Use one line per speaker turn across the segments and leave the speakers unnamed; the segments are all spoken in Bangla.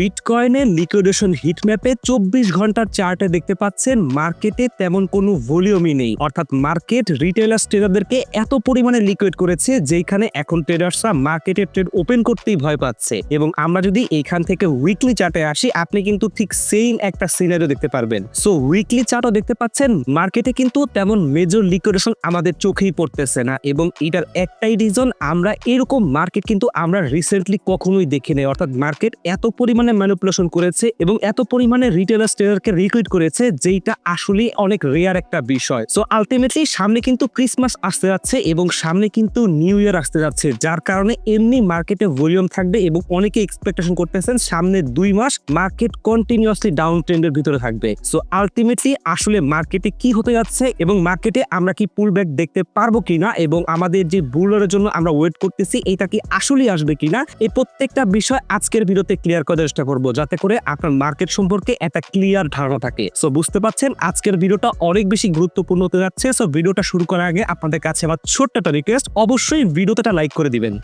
বিটকয়েনের লিকুইডেশন হিটম্যাপে চব্বিশ ঘণ্টার চার্টে দেখতে পাচ্ছেন মার্কেটে তেমন কোনো ভলিউমই নেই। অর্থাৎ মার্কেট রিটেলার্স ট্রেডারদেরকে এত পরিমাণে লিকুইড করেছে যেখানে এখন ট্রেডার্সরা মার্কেটে ট্রেড ওপেন করতেই ভয় পাচ্ছে। এবং আমরা যদি এখান থেকে উইকলি চার্টে আসি, আপনি কিন্তু ঠিক সেম একটা সিনারিও দেখতে পারবেন। সো উইকলি চার্টও দেখতে পাচ্ছেন মার্কেটে কিন্তু তেমন মেজর লিকুইডেশন আমাদের চোখেই পড়তেছে না। এবং এটার একটাই রিজন আমরা এরকম মার্কেট কিন্তু আমরা রিসেন্টলি কখনোই দেখিনি। অর্থাৎ মার্কেট এত পরিমাণে ম্যানিপুলেশন করেছে এবং এত পরিমাণে রিটেলার স্টেলারকে রিকুইড করেছে যেটা আসলে অনেক রেয়ার একটা বিষয়। সো আলটিমেটলি সামনে কিন্তু ক্রিসমাস আসতে যাচ্ছে এবং সামনে কিন্তু নিউ ইয়ার আসতে যাচ্ছে, যার কারণে এমনি মার্কেটে ভলিউম থাকবে এবং অনেকে এক্সপেকটেশন করতেছেন সামনে দুই মাস মার্কেট কন্টিনিউয়াসলি ডাউন ট্রেন্ডের ভিতরে থাকবে। সো আলটিমেটলি আসলে মার্কেটে কি হতে যাচ্ছে এবং মার্কেটে আমরা কি পুল ব্যাক দেখতে পারব কিনা এবং আমাদের যে বুলারের জন্য আমরা ওয়েট করতেছি এটা কি আসলেই আসবে কিনা, এই প্রত্যেকটা বিষয় আজকের ভিডিওতে ক্লিয়ার করার চেষ্টা করব যাতে করে আপনার মার্কেট সম্পর্কে একটা ক্লিয়ার ধারণা থাকে। সো বুঝতে পারছেন? আজকের ভিডিওটা অনেক বেশি গুরুত্বপূর্ণ হতে যাচ্ছে। সো ভিডিওটা শুরু করার আগে আপনাদের কাছে আমার ছোট্ট একটা রিকোয়েস্ট অবশ্যই ভিডিওতে লাইক করে দিবেন।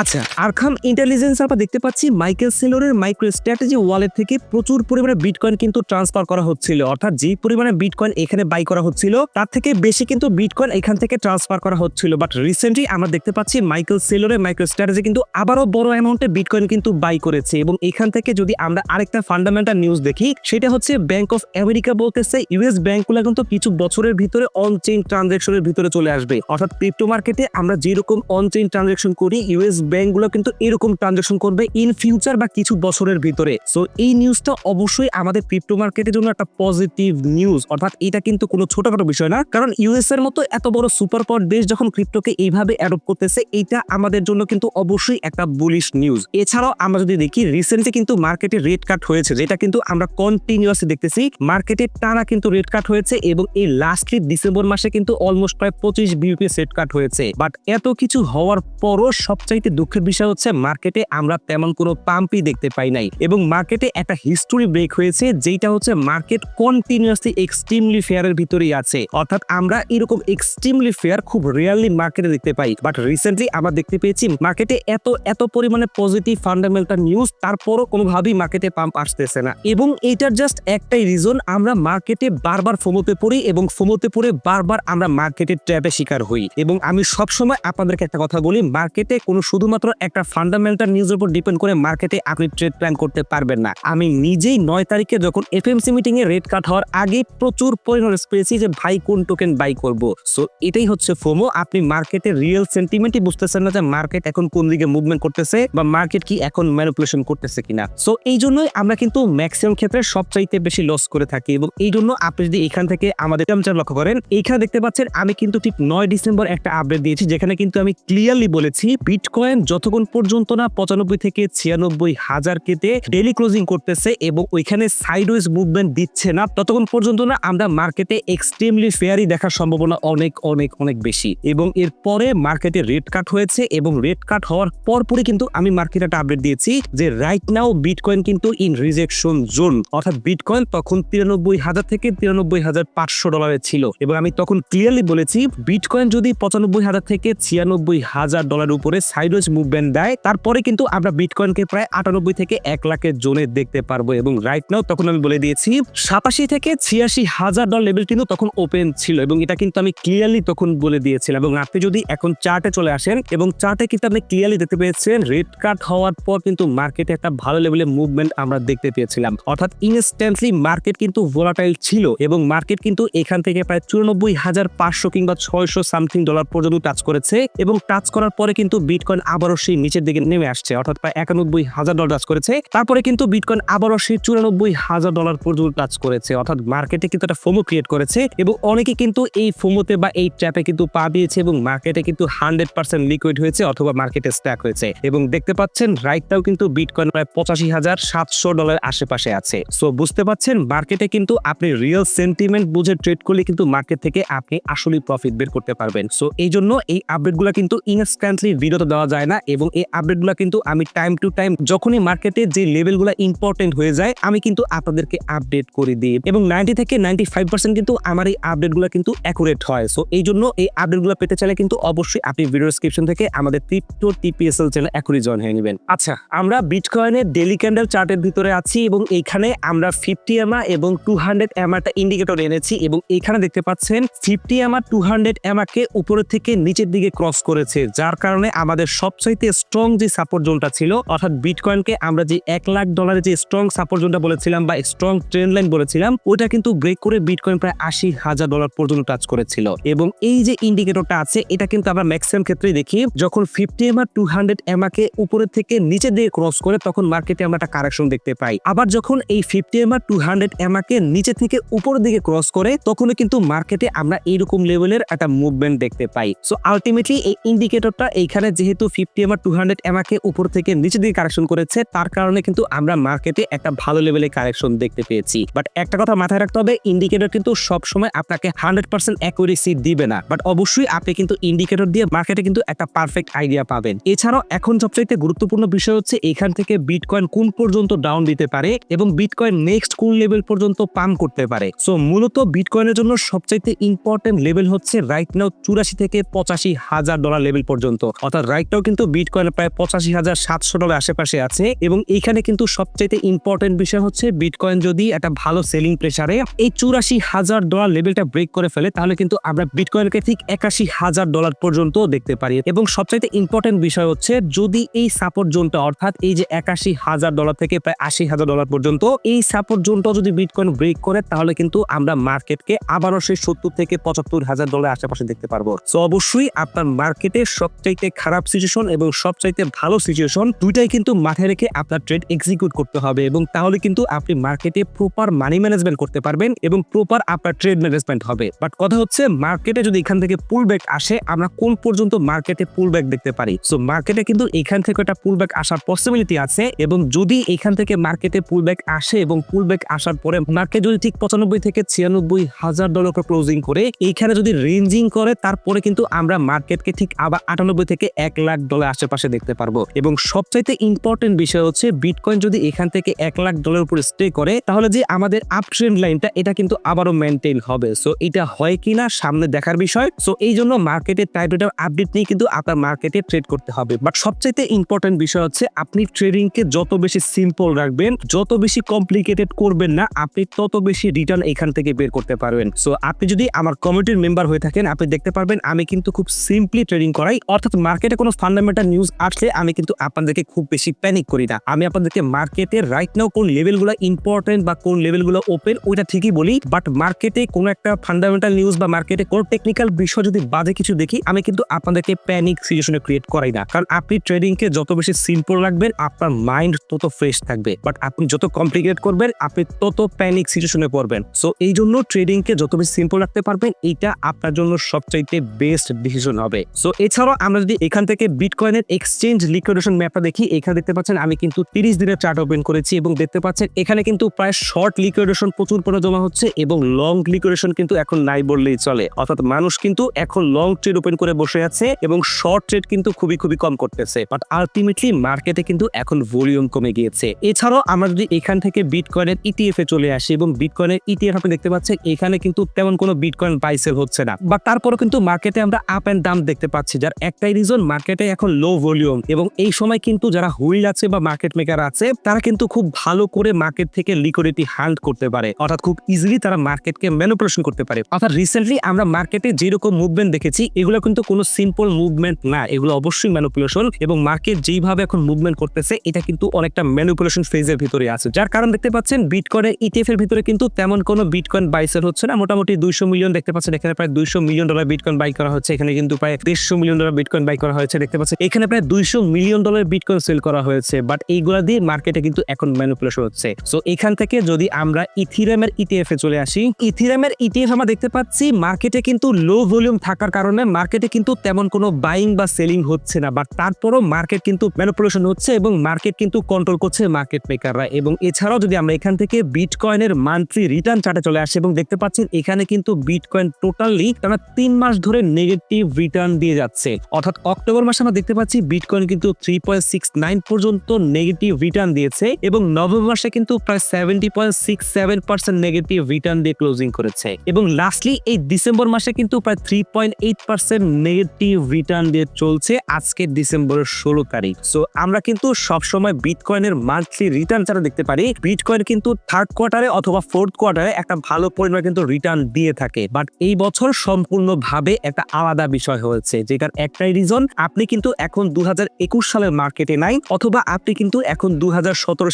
আচ্ছা আরখাম ইন্টেলিজেন্স আমরা দেখতে পাচ্ছি, মাইকেল সেলোরের মাইক্রো স্ট্র্যাটেজি ওয়ালেট থেকে প্রচুর পরিমাণে বিটকয়েন কিন্তু ট্রান্সফার করা হচ্ছিল। অর্থাৎ যে পরিমাণে বিটকয়েন এখানে বাই করা হচ্ছিল, তার থেকে বেশি কিন্তু বিটকয়েন এখান থেকে ট্রান্সফার করা হচ্ছিল। বাট রিসেন্টলি আমরা দেখতে পাচ্ছি মাইকেল সেলোরের মাইক্রো স্ট্র্যাটেজি কিন্তু আবারও বড় অ্যামাউন্টে বিটকয়েন কিন্তু বাই করেছে। এবং এখান থেকে যদি আমরা আরেকটা ফান্ডামেন্টাল নিউজ দেখি, সেটা হচ্ছে ব্যাংক অফ আমেরিকা বলতেছে ইউএস ব্যাংকগুলো কিন্তু কিছু বছরের ভিতরে অন চেইন ট্রানজেকশনের ভিতরে চলে আসবে। অর্থাৎ ক্রিপ্টো মার্কেটে আমরা যেরকম অন চেইন ট্রানজেকশন করি ইউএস ব্যাংকগুলো কিন্তু এরকম ট্রানজেকশন করবে ইন ফিউচার বা কিছু বছরের ভিতরে। সো এই নিউজটা অবশ্যই আমাদের ক্রিপ্টো মার্কেটের জন্য একটা পজিটিভ নিউজ অর্থাৎ এটা কিন্তু কোনো ছোটখাটো বিষয় না। কারণ ইউএস এর মতো এত বড় সুপার পাওয়ার দেশ যখন ক্রিপ্টোকে এইভাবে অ্যাডপ্ট করতেছে এটা আমাদের জন্য কিন্তু অবশ্যই একটা বুলিশ নিউজ এছাড়াও আমরা যদি দেখি রিসেন্টলি কিন্তু মার্কেটে রেট কাট হয়েছে, যেটা কিন্তু আমরা কন্টিনিউয়াসলি দেখতেছি। মার্কেটে টানা কিন্তু রেট কাট হয়েছে এবং এই লাস্টলি ডিসেম্বর মাসে কিন্তু অলমোস্ট প্রায় পঁচিশ বিউপি সেট কাট হয়েছে। বাট এত কিছু হওয়ার পরও সবচাইতে দুঃখের বিষয় হচ্ছে মার্কেটে আমরা তেমন কোনো পাম্পই দেখতে পাই নাই এবং মার্কেটে একটা হিস্টোরি ব্রেক হয়েছে যেটা হচ্ছে মার্কেট কন্টিনিউয়াসলি এক্সট্রিমলি ফেয়ারের ভিতরেই আছে। অর্থাৎ আমরা এরকম এক্সট্রিমলি ফেয়ার খুব রিয়ারলি মার্কেটে দেখতে পাই। বাট রিসেন্টলি আমরা দেখতে পেয়েছি মার্কেটে এত এত পরিমাণে পজিটিভ ফান্ডামেন্টাল নিউজ তারপরও কোনোভাবেই মার্কেটে পাম্প আসতেছে না। এবং এইটার জাস্ট একটাই রিজন আমরা মার্কেটে বারবার ফোমোতে পড়ি এবং ফোমোতে পড়ে বারবার আমরা মার্কেটের ট্র্যাপে শিকার হই। এবং আমি সবসময় আপনাদেরকে একটা কথা বলি মার্কেটে কোনো শুধুমাত্র একটা ফান্ডামেন্টাল নিউজের উপর ডিপেন্ড করে মার্কেটে আপনি ট্রেড প্ল্যান করতে পারবেন না। আমি নিজেই নয় তারিখে যখন এফ এফএমসি মিটিং এ রেট কাট হওয়ার আগে প্রচুর পরিমাণে পেয়েছি যে ভাই কোন টোকেন বাই করব। সো এটাই হচ্ছে ফোমো আপনি মার্কেটের রিয়েল সেন্টিমেন্টই বুঝতেছেন না যে মার্কেট এখন কোন দিকে মুভমেন্ট করতেছে বা মার্কেট কি এখন ম্যানিপুলেশন করতেছে কিনা। সো এই জন্যই আমরা কিন্তু ম্যাক্সিমাম ক্ষেত্রে সবচাইতে বেশি লস করে থাকি এবং এই জন্য আপনি যদি এখান থেকে আমাদের টেম্পারেচার লক্ষ্য করেন, এইখানে দেখতে পাচ্ছেন আমি কিন্তু ঠিক নয় ডিসেম্বর একটা আপডেট দিয়েছি, যেখানে কিন্তু আমি ক্লিয়ারলি বলেছি বিটকয়েন যতক্ষণ পর্যন্ত না পঁচানব্বই থেকে ছিয়ানব্বই হাজার কেতে ডেলি ক্লোজিং করতেছে এবং ওইখানে সাইডওয়েজ মুভমেন্ট দিচ্ছে না, ততক্ষণ পর্যন্ত না আমরা মার্কেটে এক্সট্রিমলি ফেয়ারই দেখার সম্ভাবনা অনেক অনেক অনেক বেশি। এবং এরপরে মার্কেটে রেট কাট হয়েছে এবং রেট কাট হওয়ার পরপরই কিন্তু আমি মার্কেটে একটা আপডেট দিয়েছি যে রাইট নাও বিটকয়েন কিন্তু ইন রিজেকশন জোন অর্থাৎ বিটকয়েন তখন তিরানব্বই হাজার থেকে তিরানব্বই হাজার পাঁচশো ডলারে ছিল। এবং আমি তখন ক্লিয়ারলি বলেছি বিটকয়েন যদি পঁচানব্বই হাজার থেকে ছিয়ানব্বই হাজার ডলার উপরে সাইডওয়েজ মুভমেন্ট দেয়। তারপরে কিন্তু আমরা বিটকয়েনকে প্রায় আটানব্বই থেকে এক লাখের জোনে দেখতে পারব এবং রাইট নাও তখন আমি বলে দিয়েছি, সাতাশি থেকে ছিয়াশি হাজার ডলার লেভেল কিন্তু তখন ওপেন ছিল এবং এটা কিন্তু আমি ক্লিয়ারলি তখন বলে দিয়েছিলাম এবং আপনি যদি এখন চার্টে চলে আসেন এবং চার্টে কিন্তু আপনি ক্লিয়ারলি দেখতে পেয়েছেন রেড কাট হওয়ার পর কিন্তু মার্কেটে একটা ভালো লেভেলের মুভমেন্ট আমরা দেখতে পেয়েছিলাম। অর্থাৎ ইনস্ট্যান্টলি মার্কেট কিন্তু ভোলাটাইল ছিল এবং মার্কেট কিন্তু এখান থেকে প্রায় চুরানব্বই হাজার পাঁচশো কিংবা ছয়শো সামথিং ডলার পর্যন্ত টাচ করেছে এবং টাচ করার পরে কিন্তু বিটকয়েন আবারও সেই নিচের দিকে নেমে আসছে। অর্থাৎ প্রায় একানব্বই হাজার ডলার টাচ করেছে। তারপরে কিন্তু বিটকয়েন আবারও সেই চুরানব্বই হাজার ডলার পর্যন্ত টাচ করেছে। অর্থাৎ মার্কেটে কিন্তু একটা ফোমো ক্রিয়েট করেছে এবং অনেকে কিন্তু এই ফোমোতে বা এই ট্র্যাপে কিন্তু পা দিয়েছে এবং মার্কেটে কিন্তু হান্ড্রেড পার্সেন্ট লিকুইড হয়েছে অথবা মার্কেটে স্ট্যাক হয়েছে। এবং দেখতে পাচ্ছেন রাইটটাও কিন্তু বিটকয়েন প্রায় পঁচাশি হাজার সাতশো ডলার আশেপাশে আছে। সো বুঝতে পাচ্ছেন মার্কেটে কিন্তু আপনি রিয়েল সেন্টিমেন্ট বুঝে ট্রেড করলে কিন্তু মার্কেট থেকে আপনি আসলেই প্রফিট বের করতে পারবেন। সো এই জন্য এই আপডেটগুলো কিন্তু ইনস্ট্যান্টলি ভিডিওতে দেওয়া যায় না এবং এই আপডেটগুলো কিন্তু আমি টাইম টু টাইম যখনই মার্কেটে যে লেভেলগুলো ইম্পর্টেন্ট হয়ে যায়, আমি কিন্তু আপনাদেরকে আপডেট করে দিই। এবং নাইনটি থেকে নাইনটি ফাইভ পার্সেন্ট কিন্তু আমার এই আপডেটগুলো কিন্তু অ্যাকুরেট হয়। সো এই জন্য এই আপডেটগুলো পেতে চাইলে কিন্তু অবশ্যই আপনি ভিডিও ডিসক্রিপশন থেকে আমাদের ক্রিপ্টো টিপিএসএল চ্যানেল এখনই জয়েন হয়ে নেবেন। আচ্ছা আমরা বিটকয়েনের ডেলি ক্যান্ডেল চার্টের ভিতরে আছি এবং এইখানে আমরা ফিফটি এমা এবং টু হান্ড্রেড এমআরটা ইন্ডিকেটর এনেছি এবং এখানে দেখতে পাচ্ছেন ফিফটি এমআর টু হান্ড্রেড এমআকে উপরের থেকে নিচের দিকে ক্রস করেছে, যার কারণে আমাদের সবচাইতে স্ট্রং যে সাপোর্ট জোনটা ছিল, অর্থাৎ বিটকয়েনকে আমরা যে এক লাখ ডলারের যে স্ট্রং সাপোর্ট জোনটা বলেছিলাম বা স্ট্রং ট্রেন্ড লাইন বলেছিলাম, ওটা কিন্তু ব্রেক করে বিটকয়েন প্রায় আশি হাজার ডলার পর্যন্ত টাচ করেছিল। এবং এই যে ইন্ডিকেটরটা আছে, এটা কিন্তু আমরা ম্যাক্সিমাম ক্ষেত্রে দেখি, যখন ফিফটি এমআর টু হান্ড্রেড এমআকে উপরের থেকে নিচের দিকে ক্রস করে, তখন মার্কেটে আমরা একটা কারেকশন দেখতে পাই। আবার যখন এই ফিফটি এমআর টু হান্ড্রেড এমআকে নিচে থেকে উপরের দিকে ক্রস করে, তখনও কিন্তু মার্কেটে আমরা এইরকম লেভেলের একটা মুভমেন্ট দেখতে পাই। সো আলটিমেটলি এই ইন্ডিকেটরটা এইখানে যেহেতু ফিফটি এমআর টু হান্ড্রেড এমআকে উপর থেকে নিচের দিকে কারেকশন করেছে। তার কারণে কিন্তু আমরা মার্কেটে একটা ভালো লেভেলের কারেকশন দেখতে পেয়েছি। বাট একটা কথা মাথায় রাখতে হবে ইন্ডিকেটর কিন্তু সবসময় আপনাকে হান্ড্রেড পার্সেন্ট অ্যাকুরেসি দিবে না। বাট অবশ্যই আপনি কিন্তু ইন্ডিকেটর দিয়ে মার্কেটে কিন্তু একটা পারফেক্ট আইডিয়া পাবেন। এছাড়াও এখন সবচাইতে গুরুত্বপূর্ণ বিষয় হচ্ছে এখান থেকে বিটকয়েন কোন পর্যন্ত ডাউন দিতে পারে এবং বিটকয়েন নেক্সট কোন লেভেল পর্যন্ত পাম করতে পারে। সো মূলত বিটকয়েনের জন্য সবচাইতে ইম্পর্টেন্ট লেভেল হচ্ছে রাইট নাও চুরাশি থেকে পঁচাশি হাজার ডলার লেভেল পর্যন্ত। অর্থাৎ রাইট কিন্তু বিটকয়েন প্রায় পঁচাশি হাজার সাতশো ডলার আশেপাশে আছে এবং এইখানে কিন্তু সবচাইতে ইম্পর্টেন্ট বিষয় হচ্ছে বিটকয়েন যদি একটা ভালো সেলিং প্রেসারে এই চুরাশি হাজার ডলার লেভেলটা ব্রেক করে ফেলে, তাহলে কিন্তু আমরা বিটকয়েনকে ঠিক একাশি হাজার ডলার পর্যন্ত দেখতে পারি। এবং সবচাইতে ইম্পর্টেন্ট বিষয় হচ্ছে যদি এই সাপোর্ট জোনটা অর্থাৎ এই যে একাশি হাজার ডলার থেকে প্রায় আশি হাজার ডলার পর্যন্ত এই সাপোর্ট জোনটা যদি বিটকয়েন ব্রেক করে, তাহলে কিন্তু আমরা মার্কেটকে আবারও সেই সত্তর থেকে পঁচাত্তর হাজার ডলার আশেপাশে দেখতে পারব। তো অবশ্যই আপনার মার্কেটে সবচাইতে খারাপ সিচুয়েশন এবং সবচাইতে ভালো সিচুয়েশন দুইটাই কিন্তু মাথায় রেখে আপনার ট্রেড এক্সিকিউট করতে হবে এবং তাহলে কিন্তু আপনি মার্কেটে প্রপার মানি ম্যানেজমেন্ট করতে পারবেন এবং প্রপার আপনার ট্রেড ম্যানেজমেন্ট হবে। বাট কথা হচ্ছে মার্কেটে যদি এখান থেকে পুল ব্যাক আসে, আমরা কোন পর্যন্ত মার্কেটে পুল ব্যাক দেখতে পারি? সো মার্কেটে কিন্তু এখান থেকে একটা পুল ব্যাক আসার পসিবিলিটি আছে এবং যদি এখান থেকে মার্কেটে পুল ব্যাক আসে এবং পুল ব্যাক আসার পরে মার্কেট যদি ঠিক পঁচানব্বই থেকে ছিয়ানব্বই হাজার ডলার ক্লোজিং করে, এইখানে যদি রেঞ্জিং করে, তারপরে কিন্তু আমরা মার্কেটকে ঠিক আবার আটানব্বই থেকে এক লাখ ডলার আশেপাশে দেখতে পারব। এবং সবচাইতে ইম্পর্টেন্ট বিষয় হচ্ছে বিটকয়েন যদি এখান থেকে এক লাখ ডলার উপরে স্টে করে, তাহলে যে আমাদের আপ ট্রেন্ড লাইনটা এটা কিন্তু আবারও মেনটেন হবে। সো এটা হয় কিনা, সামনে দেখার বিষয়। সো এই জন্য মার্কেটের টাইপের আপডেট নিয়ে কিন্তু আপনার মার্কেটে ট্রেড করতে হবে। বাট সবচাইতে ইম্পর্টেন্ট বিষয় হচ্ছে, আপনি ট্রেডিংকে যত বেশি সিম্পল রাখবেন, যত বেশি কমপ্লিকেটেড করবেন না, আপনি তত বেশি রিটার্ন এখান থেকে বের করতে পারবেন। সো আপনি যদি আমার কমিটির মেম্বার হয়ে থাকেন, আপনি দেখতে পারবেন, আমি কিন্তু খুব সিম্পলি ট্রেডিং করাই। অর্থাৎ মার্কেটে কোনো ফান্ডামেন্টাল নিউজ আসলে আমি কিন্তু আপনাদেরকে খুব বেশি প্যানিক করি না। আমি আপনাদেরকে মার্কেটে রাইট নাও কোন লেভেলগুলো ইম্পর্টেন্ট বা কোন লেভেলগুলো ওপেন ওইটা ঠিকই বলি। বাট মার্কেটে কোনো একটা ফান্ডামেন্টাল নিউজ বা মার্কেটে কোনো টেকনিক্যাল বিষয় যদি বাজে কিছু দেখি, আমি কিন্তু আপনাদেরকে প্যানিক সিচুয়েশনে ক্রিয়েট করাই না। কারণ আপনি ট্রেডিংকে যত বেশি সিম্পল রাখবেন, আপনার মাইন্ড তত ফ্রেশ থাকবে। বাট আপনি যত কমপ্লিকেট করবেন, আপনি তত প্যানিক সিচুয়েশনে পড়বেন। সো এই জন্য ট্রেডিংকে যত বেশি সিম্পল রাখতে পারবেন এইটা আপনার জন্য সবচাইতে বেস্ট ডিসিশন হবে। সো এছাড়াও আমরা যদি এখান থেকে বিটকয়েনের এক্সচেঞ্জ লিকুইডেশন ম্যাপটা দেখি। এখানে দেখতে পাচ্ছেন আমি কিন্তু তিরিশ দিনের চার্ট ওপেন করেছি এবং দেখতে পাচ্ছেন এখানে কিন্তু প্রায় শর্ট লিকুইডেশন প্রচুর পরে জমা হচ্ছে এবং লং লিকুইডেশন কিন্তু এখন নাই বললেই চলে। অর্থাৎ মানুষ কিন্তু এখন লং ট্রেড ওপেন করে বসে আছে এবং শর্ট ট্রেড কিন্তু খুবই খুবই কম করতেছে। বাট আলটিমেটলি মার্কেটে কিন্তু এখন ভলিউম কমে গিয়েছে। এছাড়াও আমরা যদি এখান থেকে বিটকয়েনের ইটিএফ এ চলে আসি এবং বিটকয়েনের ইটিএফ আপনি দেখতে পাচ্ছেন এখানে কিন্তু তেমন কোনো বিটকয়েন বাই সেল হচ্ছে না। বাট তারপরও কিন্তু মার্কেটে আমরা আপ অ্যান্ড ডাউন দেখতে পাচ্ছি। যার একটাই রিজন মার্কেটে এখন লো ভলিউম এবং এই সময় কিন্তু যারা হুইল আছে বা মার্কেট মেকার আছে, তারা কিন্তু খুব ভালো করে মার্কেট থেকে লিকুইডিটি হ্যান্ড করতে পারে। অর্থাৎ খুব ইজিলি তারা মার্কেটকে ম্যানুপুলেশন করতে পারে। অর্থাৎ রিসেন্টলি আমরা মার্কেটে যেরকম মুভমেন্ট দেখেছি, এগুলো কিন্তু কোনো সিম্পল মুভমেন্ট না। এগুলো অবশ্যই ম্যানুপুলেশন এবং মার্কেট যেইভাবে এখন মুভমেন্ট করতেছে, এটা কিন্তু অনেকটা ম্যানুপুলেশন ফেজের ভিতরে আছে। যার কারণ দেখতে পাচ্ছেন বিটকয়েনের ইটিএফ এর ভিতরে কিন্তু তেমন কোনো বিটকয়েন বাইসেল হচ্ছে না। মোটামুটি দুইশো মিলিয়ন দেখতে পাচ্ছেন, এখানে প্রায় দুইশো মিলিয়ন ডলার বিটকয়েন বাই করা হচ্ছে। এখানে কিন্তু প্রায় দেড়শো মিলিয়ন ডলার বিটকয়েন বাই করা হয়েছে। দেখতে পাচ্ছেন, এখানে প্রায় দুইশো মিলিয়ন ডলার বিটকয়েন সেল করা হয়েছে বাট এইগুলা দিয়ে মার্কেটে কিন্তু এখন ম্যানুপুলেশন হচ্ছে। সো এখান থেকে যদি আমরা ইথিরামের ইটিএফ এ চলে আসি ইথিরামের ইটিএফ আমরা দেখতে পাচ্ছি মার্কেটে কিন্তু লো ভলিউম থাকার কারণে মার্কেটে কিন্তু তেমন কোনো বাইং বা সেলিং হচ্ছে না বাট তারপরও মার্কেট কিন্তু ম্যানুপুলেশন হচ্ছে এবং মার্কেট কিন্তু কন্ট্রোল করছে মার্কেট মেকাররা এবং এছাড়াও যদি আমরা এখান থেকে বিটকয়েনের মান্থলি রিটার্ন চার্টে চলে আসি এবং দেখতে পাচ্ছেন এখানে কিন্তু বিটকয়েন টোটালি টানা তিন মাস ধরে নেগেটিভ রিটার্ন দিয়ে যাচ্ছে। অর্থাৎ অক্টোবর মাসে আমরা দেখতে পাচ্ছি বিটকয়েন কিন্তু থ্রি পয়েন্ট সিক্স নাইন পর্যন্ত নেগেটিভ রিটার্ন দিয়েছে এবং নভেম্বর মাসে কিন্তু প্রায় seventy point six seven percent negative return দিয়ে ক্লোজিং করেছে। এবং লাস্টলি এই ডিসেম্বর মাসে কিন্তু প্রায় three point eight percent negative return দিয়ে চলছে আজকে ডিসেম্বরের ষোলো তারিখ। সো আমরা কিন্তু সবসময় বিটকয়েনের মান্থলি রিটার্ন ছাড়া দেখতে পারি। বিটকয়েন কিন্তু থার্ড কোয়ার্টারে অথবা ফোর্থ কোয়ার্টারে একটা ভালো পরিমাণ কিন্তু রিটার্ন দিয়ে থাকে। বাট এই বছর সম্পূর্ণভাবে একটা আলাদা বিষয় হয়েছে। যেটার একটাই রিজন আপনি কিন্তু এখন দু হাজার একুশ সালের মার্কেটে নাই, অথবা আপনি কিন্তু এখন দু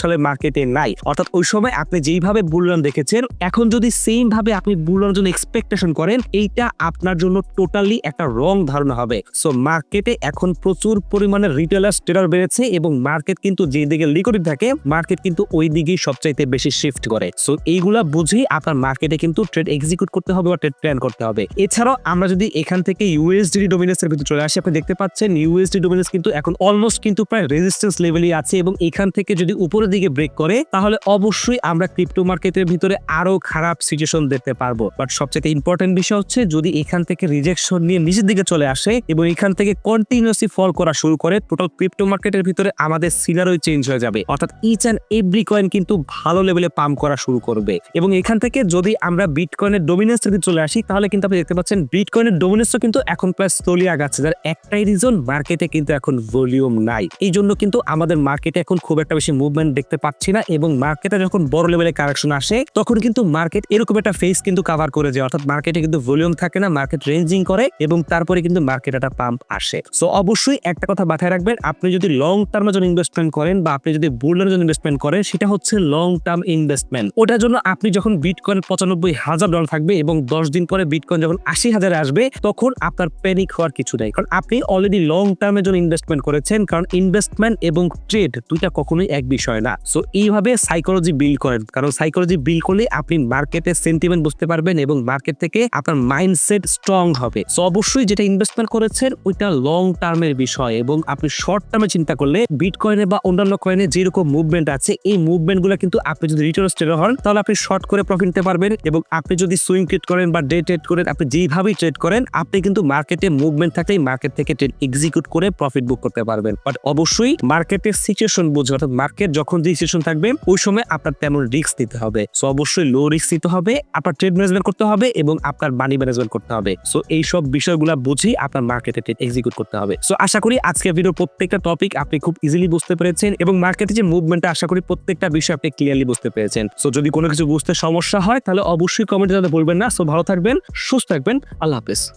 সালের মার্কেটে নাই। অর্থাৎ ওই সময় আপনি যেইভাবে বুলরান দেখেছেন, এখন যদি সেম ভাবে আপনি বুলরান জন্য এক্সপেকটেশন করেন, এইটা আপনার জন্য টোটালি একটা রং ধারণা হবে। সো মার্কেটে এখন প্রচুর পরিমাণে রিটেলার ট্রেডার বেড়েছে এবং মার্কেট কিন্তু যে দিকে লিকুইড থাকে মার্কেট কিন্তু ওই দিকেই সবচাইতে বেশি শিফট করে। সো এইগুলা বুঝেই আপনার মার্কেটে কিন্তু ট্রেড এক্সিকিউট করতে হবে বা ট্রেড প্ল্যান করতে হবে। এছাড়াও আমরা যদি এখান থেকে ইউএসডি ডোমিনেন্সের ভিতরে চলে আসি, আপনি দেখতে পাচ্ছেন ইউএসডি ডোমিনেন্স কিন্তু এখন অলমোস্ট কিন্তু প্রায় রেজিস্ট্যান্স লেভেলই আছে এবং এখান থেকে যদি উপরের দিকে ব্রেক করে, তাহলে অবশ্যই আমরা ক্রিপ্টো মার্কেটের ভিতরে আরও খারাপ সিচুয়েশন দেখতে পারব। বাট সবচেয়ে ইম্পর্টেন্ট বিষয় হচ্ছে, যদি এখান থেকে রিজেকশন নিয়ে নিচের দিকে চলে আসে এবং এখান থেকে কন্টিনিউসলি ফল করা শুরু করে টোটাল ক্রিপ্টো মার্কেটের ভিতরে আমাদের সিনারোই চেঞ্জ হয়ে যাবে। অর্থাৎ ইচ অ্যান্ড এভরি কয়েন কিন্তু ভালো লেভেলে পাম্প করা শুরু করবে। এবং এখান থেকে যদি আমরা বিটকয়েনের ডোমিনেন্সের দিকে চলে আসি, তাহলে কিন্তু আপনি দেখতে পাচ্ছেন বিটকয়েনের ডোমিনেন্সও কিন্তু এখন প্রায় স্লোলি আগাচ্ছে। যার একটাই রিজন মার্কেটে কিন্তু এখন ভলিউম নাই। এই জন্য কিন্তু আমাদের মার্কেটে এখন খুব একটা বেশি মুভমেন্ট দেখতে পাচ্ছি না এবং মার্কেটে যখন বড় লেভেলে কারেকশন আসে, তখন কিন্তু মার্কেট এরকম একটা ফেস কিন্তু কাভার করে যায়। অর্থাৎ মার্কেটে কিন্তু ভলিউম থাকে না মার্কেট রেঞ্জিং করে এবং তারপরে কিন্তু মার্কেট একটা পাম্প আসে। সো অবশ্যই একটা কথা মাথায় রাখবেন, আপনি যদি লং টার্মের জন্য ইনভেস্টমেন্ট করেন বা আপনি যদি বুলের জন্য ইনভেস্টমেন্ট করেন, সেটা হচ্ছে লং টার্ম ইনভেস্টমেন্ট ওটার জন্য আপনি যখন বিটকয়েন পঁচানব্বই হাজার ডলার থাকবে এবং দশ দিন পরে বিটকয়েন যখন আশি হাজারে আসবে, তখন আপনার প্যানিক হওয়ার কিছু নেই। কারণ আপনি অলরেডি লং টার্মের জন্য ইনভেস্টমেন্ট করেছেন, কারণ ইনভেস্টমেন্ট এবং ট্রেড দুইটা কখনোই এক বিষয় না। সো এইভাবে সাইকোলজি বিল্ড করেন, কারণ সাইকোলজি বিল্ড করলে আপনি মার্কেটের সেন্টিমেন্ট বুঝতে পারবেন এবং মার্কেট থেকে আপনার মাইন্ডসেট স্ট্রং হবে। সো অবশ্যই যেটা ইনভেস্টমেন্ট করেছেন, ওইটা লং টার্মের বিষয় এবং আপনি শর্ট টার্মে চিন্তা করলে বিটকয়েনে বা অন্যান্য কয়েনে যেরকম মুভমেন্ট আছে, এই মুভমেন্টগুলো কিন্তু আপনি যদি রিটার্ন ট্রেডার হন, তাহলে আপনি শর্ট করে প্রফিট নিতে পারবেন এবং আপনি যদি সুইং ট্রেড করেন বা ডে ট্রেড করেন, আপনি যেইভাবেই ট্রেড করেন, আপনি কিন্তু মার্কেটে মুভমেন্ট থাকলেই মার্কেট থেকে ট্রেড এক্সিকিউট করে প্রফিট বুক করতে পারবেন। বাট অবশ্যই মার্কেটের সিচুয়েশন বুঝে, অর্থাৎ মার্কেট যখন যে সিচুয়েশন থাকবে, ওই সময় আপনার তেমন রিস্ক দিতে হবে। সো অবশ্যই লো রিস্ক দিতে হবে, আপনার ট্রেড ম্যানেজমেন্ট করতে হবে এবং আপনার মানি ম্যানেজমেন্ট করতে হবে। সো এই সব বিষয়গুলো বুঝেই আপনার মার্কেটে ট্রেড এক্সিকিউট করতে হবে। সো আশা করি আজকে ভিডিও প্রত্যেকটা টপিক আপনি খুব ইজিলি বুঝতে পেরেছেন এবং মার্কেটে যে মুভমেন্টটা আশা করি প্রত্যেকটা বিষয় আপনি ক্লিয়ারলি বুঝতে পেরেছেন। সো যদি কোনো কিছু বুঝতে সমস্যা হয়, তাহলে অবশ্যই কমেন্টে জানাতে বলবেন না। সো ভালো থাকবেন, সুস্থ থাকবেন। আল্লাহ হাফেজ।